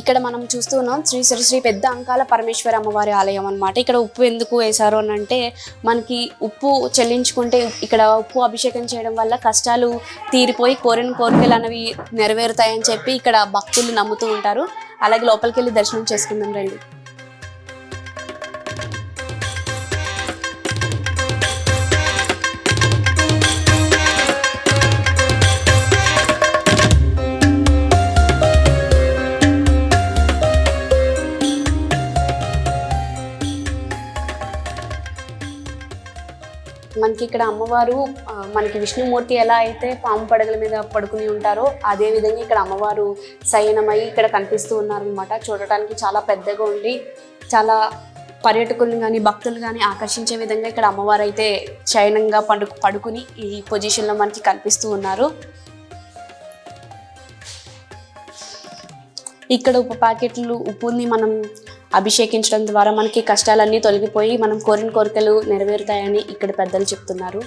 ఇక్కడ మనం చూస్తున్నాం శ్రీ శ్రీ శ్రీ పెద్ద అంకాల పరమేశ్వర అమ్మవారి ఆలయం అన్నమాట. ఇక్కడ ఉప్పు ఎందుకు వేశారు అని అంటే మనకి ఉప్పు చెల్లించుకుంటే ఇక్కడ ఉప్పు అభిషేకం చేయడం వల్ల కష్టాలు తీరిపోయి కోరిన కోరికలు అనేవి నెరవేరుతాయని చెప్పి ఇక్కడ భక్తులు నమ్ముతూ ఉంటారు. అలాగే లోపలికి వెళ్ళి దర్శనం చేసుకుందాం రండి. మనకి ఇక్కడ అమ్మవారు మనకి విష్ణుమూర్తి ఎలా అయితే పాము పడగల మీద పడుకుని ఉంటారో అదే విధంగా ఇక్కడ అమ్మవారు శయనమై ఇక్కడ కనిపిస్తూ ఉన్నారనమాట చూడటానికి చాలా పెద్దగా ఉండి చాలా పర్యాటకులను కానీ భక్తులు కానీ ఆకర్షించే విధంగా ఇక్కడ అమ్మవారు అయితే శయనంగా పండు పడుకుని ఈ పొజిషన్లో మనకి కనిపిస్తూ ఉన్నారు. ఇక్కడ ఉప్పు ప్యాకెట్లు ఉప్పుని మనం అభిషేకించడం ద్వారా మనకి కష్టాలన్నీ తొలగిపోయి మనం కోరిన కోరికలు నెరవేరుతాయని ఇక్కడ పెద్దలు చెప్తున్నారు.